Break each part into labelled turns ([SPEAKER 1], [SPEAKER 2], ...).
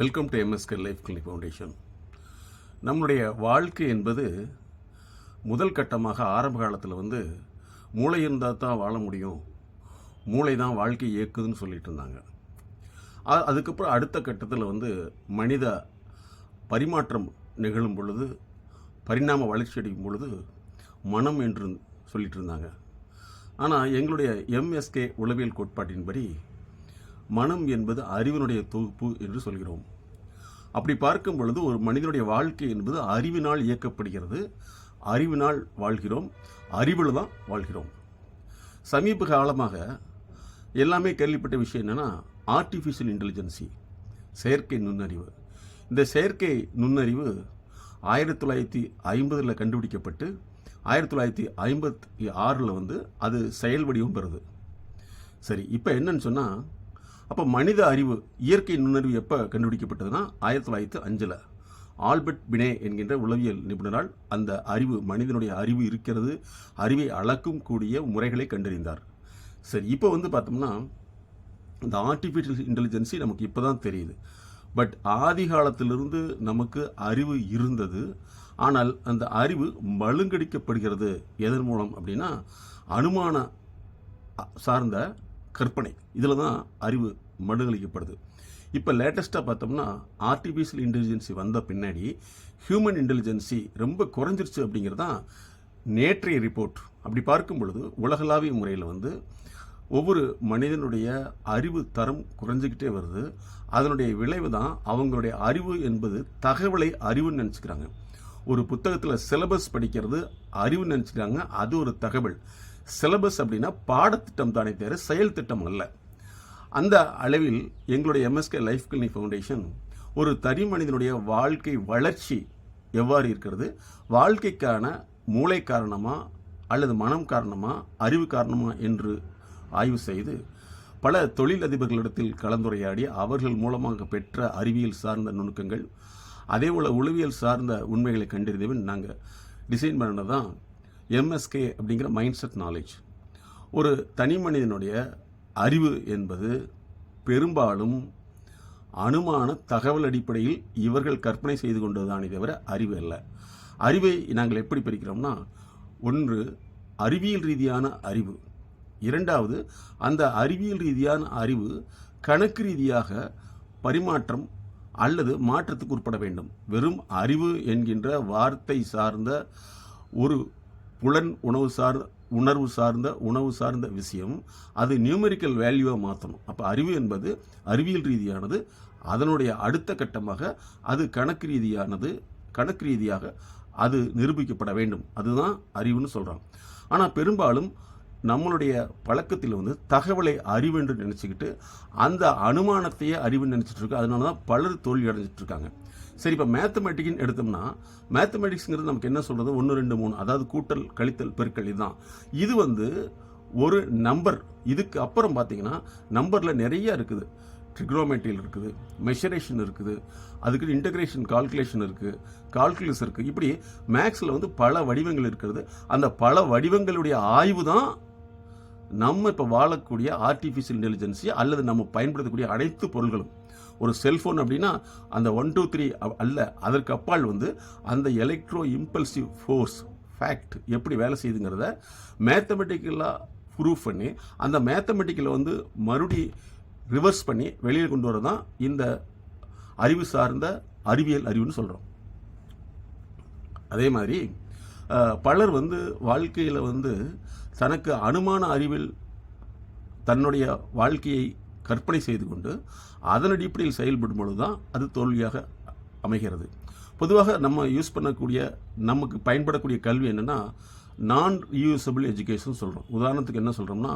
[SPEAKER 1] Welcome to MSK life clinic foundation நம்மளுடைய வாழ்க்கை என்பது முதல் கட்டமாக ஆரம்ப காலத்தில் வந்து மூளை இருந்தால் தான் வாழ முடியும். மூளை தான் வாழ்க்கை இயக்குதுன்னு சொல்லிட்டு இருந்தாங்க. அதுக்கப்புறம் அடுத்த கட்டத்தில் வந்து மனித பரிமாற்றம் நிகழும் பொழுது பரிணாம வளர்ச்சி அடையும் பொழுது மனம் என்று சொல்லிட்டு இருந்தாங்க. ஆனால் எங்களுடைய எம்எஸ்கே உளவியல் கோட்பாட்டின்படி மனம் என்பது அறிவினுடைய தொகுப்பு என்று சொல்கிறோம். அப்படி பார்க்கும் பொழுது ஒரு மனிதனுடைய வாழ்க்கை என்பது அறிவினால் இயக்கப்படுகிறது. அறிவினால் வாழ்கிறோம். அறிவில் தான் வாழ்கிறோம். சமீப காலமாக எல்லாமே கேள்விப்பட்ட விஷயம் என்னென்னா ஆர்டிஃபிஷியல் இன்டெலிஜென்சி செயற்கை நுண்ணறிவு. இந்த செயற்கை நுண்ணறிவு ஆயிரத்தி தொள்ளாயிரத்தி ஐம்பதில் கண்டுபிடிக்கப்பட்டு ஆயிரத்தி தொள்ளாயிரத்தி ஐம்பத்தி ஆறில் வந்து அது செயல் வடிவம் பெறுது. சரி இப்போ என்னன்னு சொன்னால் அப்போ மனித அறிவு இயற்கை நுண்ணறிவு எப்போ கண்டுபிடிக்கப்பட்டதுன்னா ஆயிரத்தி தொள்ளாயிரத்தி அஞ்சில். ஆல்பர்ட் பினே என்கின்ற உளவியல் நிபுணரால் அந்த அறிவு மனிதனுடைய அறிவு இருக்கிறது அறிவை அளக்கும் கூடிய முறைகளை கண்டறிந்தார். சரி இப்போ வந்து பார்த்தோம்னா இந்த ஆர்டிஃபிஷியல் இன்டெலிஜென்சி நமக்கு இப்போ தான் தெரியுது. பட் ஆதி காலத்திலிருந்து நமக்கு அறிவு இருந்தது. ஆனால் அந்த அறிவு மழுங்கடிக்கப்படுகிறது எதன் மூலம் அப்படின்னா அனுமான சார்ந்த கற்பனை. இதில் தான் அறிவு மடுகளிக்கப்படுது இப்போ லேட்டஸ்ட்டாக பார்த்தோம்னா ஆர்டிஃபிஷியல் இன்டெலிஜென்சி வந்த பின்னாடி ஹியூமன் இன்டெலிஜென்சி ரொம்ப குறைஞ்சிருச்சு அப்படிங்கிறது தான் நேற்றைய ரிப்போர்ட் அப்படி பார்க்கும் பொழுது உலகளாவிய முறையில் வந்து ஒவ்வொரு மனிதனுடைய அறிவு தரம் குறைஞ்சிக்கிட்டே வருது. அதனுடைய விளைவு தான் அவங்களுடைய அறிவு என்பது தகவலை அறிவுன்னு நினச்சிக்கிறாங்க. ஒரு புத்தகத்தில் சிலபஸ் படிக்கிறது அறிவுன்னு நினச்சிக்கிறாங்க. அது ஒரு தகவல். சிலபஸ் அப்படின்னா பாடத்திட்டம் தானே தவிர செயல் திட்டம் அல்ல. அந்த அளவில் எங்களுடைய எம்எஸ்கே லைஃப் கிளினிக் ஃபவுண்டேஷன் ஒரு தனி மனிதனுடைய வாழ்க்கை வளர்ச்சி எவ்வாறு இருக்கிறது? வாழ்க்கைக்கான மூளை காரணமா அல்லது மனம் காரணமா அறிவு காரணமா என்று ஆய்வு செய்து பல தொழிலதிபர்களிடத்தில் கலந்துரையாடி அவர்கள் மூலமாக பெற்ற அறிவியல் சார்ந்த நுணுக்கங்கள் அதே போல் உளவியல் சார்ந்த உண்மைகளை கண்டறிந்தவன் நாங்கள் டிசைன் பண்ணது தான் எம்எஸ்கே அப்படிங்கிற மைண்ட் செட் நாலேஜ் ஒரு தனி மனிதனுடைய அறிவு என்பது பெரும்பாலும் அனுமான தகவல் அடிப்படையில் இவர்கள் கற்பனை செய்து கொண்டதுதானே தவிர அறிவு அல்ல. அறிவை நாங்கள் எப்படி பிரிக்கிறோம்னா ஒன்று அறிவியல் ரீதியான அறிவு. இரண்டாவது அந்த அறிவியல் ரீதியான அறிவு கணக்கு ரீதியாக பரிமாற்றம் அல்லது மாற்றத்துக்கு உட்பட வேண்டும். வெறும் அறிவு என்கின்ற வார்த்தை சார்ந்த ஒரு புலன் உணவு சார் உணர்வு சார்ந்த உணவு சார்ந்த விஷயம். அது நியூமெரிக்கல் வேல்யூவாக மாற்றணும் அப்போ அறிவு என்பது அறிவியல் ரீதியானது. அதனுடைய அடுத்த கட்டமாக அது கணக்கு ரீதியானது கணக்கு ரீதியாக அது நிரூபிக்கப்பட வேண்டும். அதுதான் அறிவுன்னு சொல்கிறாங்க ஆனால் பெரும்பாலும் நம்மளுடைய பழக்கத்தில் வந்து தகவலை அறிவு என்று நினச்சிக்கிட்டு அந்த அனுமானத்தையே அறிவுன்னு நினச்சிட்டு அதனால தான் பலர் தோல்வி அடைஞ்சிட்ருக்காங்க இருக்காங்க. சரி இப்போ மேத்தமெட்டிக்னு எடுத்தோம்னா மேத்தமெட்டிக்ஸ்ங்கிறது நமக்கு என்ன சொல்கிறது ஒன்று ரெண்டு மூணு. அதாவது கூட்டல் கழித்தல் பெருக்கல் இதுதான். இது வந்து ஒரு நம்பர் இதுக்கு அப்புறம் பார்த்தீங்கன்னா நம்பரில் நிறையா இருக்குது. ட்ரிக்ரோமெட்ரியில் இருக்குது மெஷரேஷன் இருக்குது அதுக்கு இன்டகிரேஷன் கால்குலேஷன் இருக்குது கால்குலஸ் இருக்குது இப்படி மேக்ஸில் வந்து பல வடிவங்கள் இருக்கிறது. அந்த பல வடிவங்களுடைய ஆய்வு தான் நம்ம இப்போ வாழக்கூடிய ஆர்டிஃபிஷியல் இன்டெலிஜென்சி அல்லது நம்ம பயன்படுத்தக்கூடிய அனைத்து பொருள்களும். ஒரு செல்ஃபோன் அப்படின்னா அந்த ஒன் டூ த்ரீ அல்ல அதற்கு அப்பால் வந்து அந்த எலக்ட்ரோ இம்பல்சிவ் ஃபோர்ஸ் ஃபேக்ட் எப்படி வேலை செய்யுதுங்கிறத மேத்தமெட்டிக்கலாக ப்ரூஃப் பண்ணி அந்த மேத்தமெட்டிக்கலை வந்து மறுபடி ரிவர்ஸ் பண்ணி வெளியில் கொண்டு வர தான் இந்த அறிவு சார்ந்த அறிவியல் அறிவுன்னு சொல்கிறோம் அதே மாதிரி பலர் வந்து வாழ்க்கையில் வந்து தனக்கு அனுமான அறிவில் தன்னுடைய வாழ்க்கையை கற்பனை செய்து கொண்டு அதன் அடிப்படையில் செயல்படும் பொழுது தான் அது தோல்வியாக அமைகிறது. பொதுவாக நம்ம யூஸ் பண்ணக்கூடிய நமக்கு பயன்படக்கூடிய கல்வி என்னென்னா நான் ரீயூசபிள் எஜுகேஷன் சொல்கிறோம் உதாரணத்துக்கு என்ன சொல்கிறோம்னா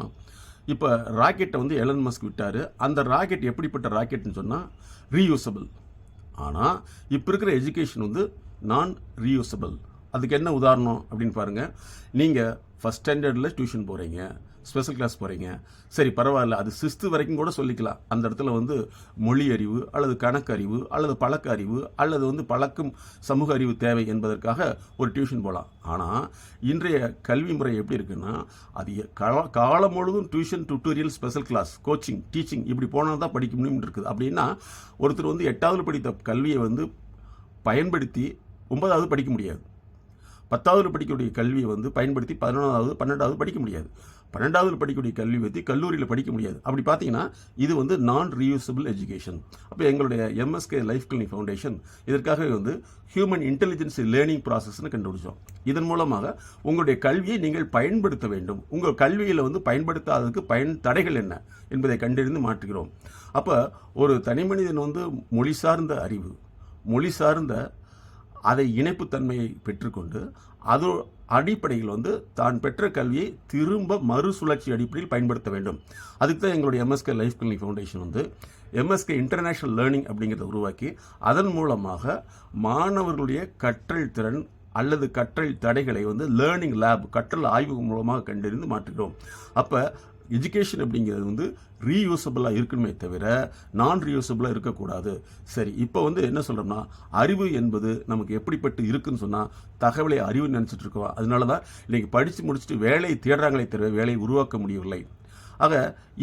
[SPEAKER 1] இப்போ ராக்கெட்டை வந்து எலன் மஸ்க் விட்டார். அந்த ராக்கெட் எப்படிப்பட்ட ராக்கெட்னு சொன்னால் ரீயூசபிள் ஆனால் இப்போ இருக்கிற எஜுகேஷன் வந்து நான் ரீயூசபிள் அதுக்கு என்ன உதாரணம் அப்படின்னு பாருங்கள் நீங்கள் ஃபஸ்ட் ஸ்டாண்டர்டில் டியூஷன் போகிறீங்க ஸ்பெஷல் கிளாஸ் போகிறீங்க சரி பரவாயில்ல. அது சிஸ்து வரைக்கும் கூட சொல்லிக்கலாம். அந்த இடத்துல வந்து மொழி அறிவு அல்லது கணக்கறிவு அல்லது பழக்க அறிவு அல்லது வந்து பழக்கம் சமூக அறிவு தேவை என்பதற்காக ஒரு டியூஷன் போகலாம் ஆனால் இன்றைய கல்வி முறை எப்படி இருக்குன்னா அது எ- காலம் முழுதும் tuition tutorial special class coaching teaching இப்படி போனால் தான் படிக்க முடியும் இருக்குது. அப்படின்னா ஒருத்தர் வந்து எட்டாவது படித்த கல்வியை வந்து பயன்படுத்தி ஒன்பதாவது படிக்க முடியாது. பத்தாவது படிக்கக்கூடிய கல்வியை வந்து பயன்படுத்தி பதினொன்றாவது பன்னெண்டாவது படிக்க முடியாது. பன்னெண்டாவது படிக்கக்கூடிய கல்வி பற்றி கல்லூரியில் படிக்க முடியாது. அப்படி பார்த்தீங்கன்னா இது வந்து நான் ரீயூசபிள் எஜுகேஷன் அப்போ எங்களுடைய எம்எஸ்கே லைஃப் கிளினிக் ஃபவுண்டேஷன் இதற்காகவே வந்து ஹியூமன் இன்டெலிஜென்ஸ் லேர்னிங் ப்ராசஸ்னு கண்டுபிடிச்சோம். இதன் மூலமாக உங்களுடைய கல்வியை நீங்கள் பயன்படுத்த வேண்டும். உங்கள் கல்வியில் வந்து பயன்படுத்தாததுக்கு பயன் தடைகள் என்ன என்பதை கண்டறிந்து மாற்றுகிறோம். அப்போ ஒரு தனி மனிதன் வந்து மொழி சார்ந்த அறிவு மொழி சார்ந்த அதை இணைப்புத்தன்மையை பெற்றுக்கொண்டு அது அடிப்படையில் வந்து தான் பெற்ற கல்வியை திரும்ப மறுசுழற்சி அடிப்படையில் பயன்படுத்த வேண்டும். அதுக்கு தான் எங்களுடைய எம்எஸ்கே லைஃப் கிளினிக் ஃபவுண்டேஷன் வந்து எம்எஸ்கே இன்டர்நேஷனல் லேர்னிங் அப்படிங்கிறத உருவாக்கி அதன் மூலமாக மாணவர்களுடைய கற்றல் திறன் அல்லது கற்றல் தடைகளை வந்து லேர்னிங் லேப் கற்றல் ஆய்வு மூலமாக கண்டறிந்து மாற்றுகிறோம். அப்போ எஜுகேஷன் அப்படிங்கிறது வந்து ரீயூசபிளாக இருக்கணுமே தவிர நான் ரீயூசபிளாக இருக்கக்கூடாது. சரி இப்போ வந்து என்ன சொல்கிறோம்னா அறிவு என்பது நமக்கு எப்படிப்பட்டு இருக்குன்னு சொன்னால் தகவலை அறிவு நினச்சிட்டு இருக்கோம். அதனால தான் இன்றைக்கி படித்து முடிச்சுட்டு வேலையை தேடுறாங்களே தவிர வேலையை உருவாக்க முடியவில்லை. ஆக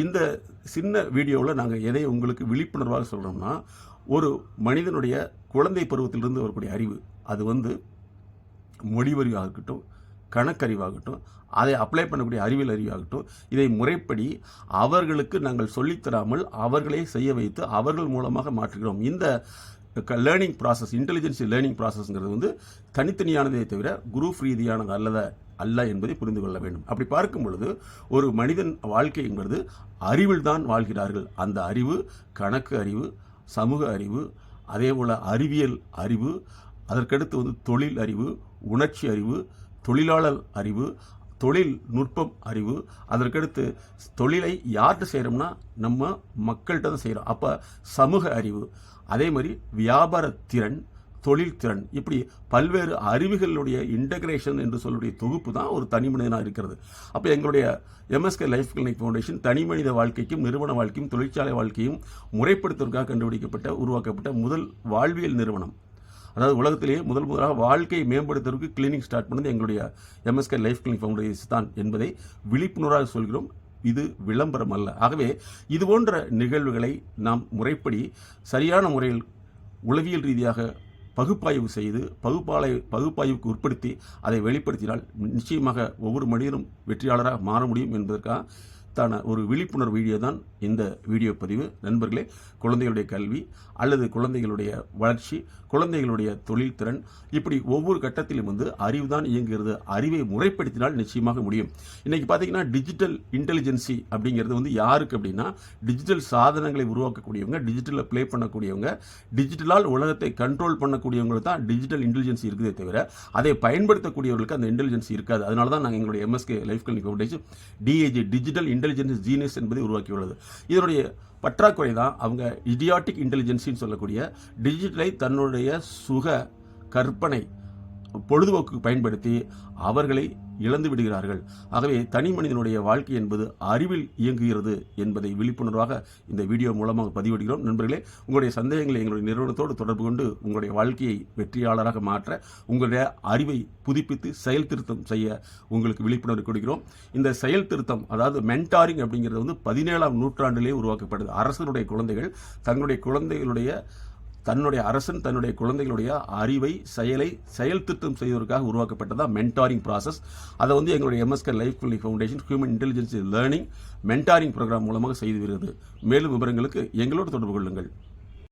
[SPEAKER 1] இந்த சின்ன வீடியோவில் நாங்கள் எதை உங்களுக்கு விழிப்புணர்வாக சொல்கிறோம்னா ஒரு மனிதனுடைய குழந்தை பருவத்திலிருந்து வரக்கூடிய அறிவு. அது வந்து மொழிவறிவாக இருக்கட்டும் கணக்கறிவாகட்டும் அதை அப்ளை பண்ணக்கூடிய அறிவியல் அறிவாகட்டும் இதை முறைப்படி அவர்களுக்கு நாங்கள் சொல்லித்தராமல் அவர்களே செய்ய வைத்து அவர்கள் மூலமாக மாற்றுகிறோம். இந்த லேர்னிங் ப்ராசஸ் இன்டெலிஜென்சி லேர்னிங் ப்ராசஸ்ங்கிறது வந்து தனித்தனியானதே தவிர குரூப் ரீதியானது அல்லத அல்ல என்பதை புரிந்து கொள்ள வேண்டும். அப்படி பார்க்கும் பொழுது ஒரு மனிதன் வாழ்க்கை என்பது அறிவில் தான் வாழ்கிறார்கள். அந்த அறிவு கணக்கு அறிவு சமூக அறிவு அதே போல் அறிவியல் அறிவு அதற்கடுத்து வந்து தொழில் அறிவு உணர்ச்சி அறிவு தொழிலாளர் அறிவு தொழில் நுட்பம் அறிவு. அதற்கடுத்து தொழிலை யார்கிட்ட செய்கிறோம்னா நம்ம மக்கள்கிட்ட தான் செய்கிறோம் அப்போ சமூக அறிவு. அதே மாதிரி வியாபார திறன் தொழில் திறன். இப்படி பல்வேறு அறிவுகளுடைய இன்டகிரேஷன் என்று சொல்லக்கூடிய தொகுப்பு தான் ஒரு தனி மனிதனாக இருக்கிறது. அப்போ எங்களுடைய எம்எஸ்கே லைஃப் கிளினிக் ஃபவுண்டேஷன் தனி மனித வாழ்க்கைக்கும் நிறுவன வாழ்க்கையும் தொழிற்சாலை வாழ்க்கையும் முறைப்படுத்துவதற்காக கண்டுபிடிக்கப்பட்ட உருவாக்கப்பட்ட முதல் வாழ்வியல் நிறுவனம். அதாவது உலகத்திலேயே முதல் முதலாக வாழ்க்கையை மேம்படுத்துவதற்கு கிளினிக் ஸ்டார்ட் பண்ணது எங்களுடைய எம்எஸ்கே லைஃப் கிளினிக் ஃபவுண்டேஷன் தான் என்பதை விழிப்புணர்வாக சொல்கிறோம். இது விளம்பரம் அல்ல. ஆகவே இது போன்ற நிகழ்வுகளை நாம் முறைப்படி சரியான முறையில் உளவியல் ரீதியாக பகுப்பாய்வு செய்து பகுப்பாளை பகுப்பாய்வுக்கு உட்படுத்தி அதை வெளிப்படுத்தினால் நிச்சயமாக ஒவ்வொரு மனிதனும் வெற்றியாளராக மாற முடியும் என்பதற்காக தான ஒரு விழிப்புணர்வு வீடியோ தான் இந்த வீடியோ பதிவு. நண்பர்களே குழந்தைகளுடைய கல்வி அல்லது குழந்தைகளுடைய வளர்ச்சி குழந்தைகளுடைய தொழில்திறன் இப்படி ஒவ்வொரு கட்டத்திலும் வந்து அறிவு தான் இயங்குகிறது. அறிவை முறைப்படுத்தினால் நிச்சயமாக முடியும். இன்னைக்கு பார்த்தீங்கன்னா டிஜிட்டல் இன்டெலிஜென்சி அப்படிங்கிறது வந்து யாருக்கு அப்படின்னா டிஜிட்டல் சாதனங்களை உருவாக்கக்கூடியவங்க டிஜிட்டலில் ப்ளே பண்ணக்கூடியவங்க டிஜிட்டலால் உலகத்தை கண்ட்ரோல் பண்ணக்கூடியவங்களுக்கு தான் டிஜிட்டல் இன்டெலிஜென்சி இருக்குதே தவிர அதை பயன்படுத்தக்கூடியவர்களுக்கு அந்த இன்டெலிஜென்சி இருக்காது. அதனால தான் நாங்கள் எங்களுடைய எம்எஸ்கே லைஃப் கல்வி foundation DAG digital intelligence genius என்பதை உருவாக்கியுள்ளது. இதனுடைய பற்றாக்குறை தான் அவங்க இடியாட்டிக் இன்டெலிஜென்சின்னு சொல்லக்கூடிய டிஜிட்டலை தன்னுடைய சுக கற்பனை பொழுதுபோக்கு பயன்படுத்தி அவர்களை இழந்து விடுகிறார்கள். ஆகவே தனி மனிதனுடைய வாழ்க்கை என்பது அறிவில் இயங்குகிறது என்பதை விழிப்புணர்வாக இந்த வீடியோ மூலமாக பதிவிடுகிறோம். நண்பர்களே உங்களுடைய சந்தேகங்களை எங்களுடைய நிறுவனத்தோடு தொடர்பு கொண்டு உங்களுடைய வாழ்க்கையை வெற்றியாளராக மாற்ற உங்களுடைய அறிவை புதுப்பித்து செயல் திருத்தம் செய்ய உங்களுக்கு விழிப்புணர்வு கொடுக்கிறோம். இந்த செயல் திருத்தம் அதாவது மென்டாரிங் அப்படிங்கிறது வந்து பதினேழாம் நூற்றாண்டிலே உருவாக்கப்படுது. அரசனுடைய குழந்தைகள் தங்களுடைய குழந்தைகளுடைய தன்னுடைய அரசன் தன்னுடைய குழந்தைகளுடைய அறிவை செயலை செயல் திட்டம் செய்வதற்காக உருவாக்கப்பட்டதா? மென்டாரிங் ப்ராசஸ் அதை வந்து எங்களுடைய MSK life foundation human intelligence learning mentoring programme மூலமாக செய்து வருகிறது. மேலும் விவரங்களுக்கு எங்களோடு தொடர்பு கொள்ளுங்கள்.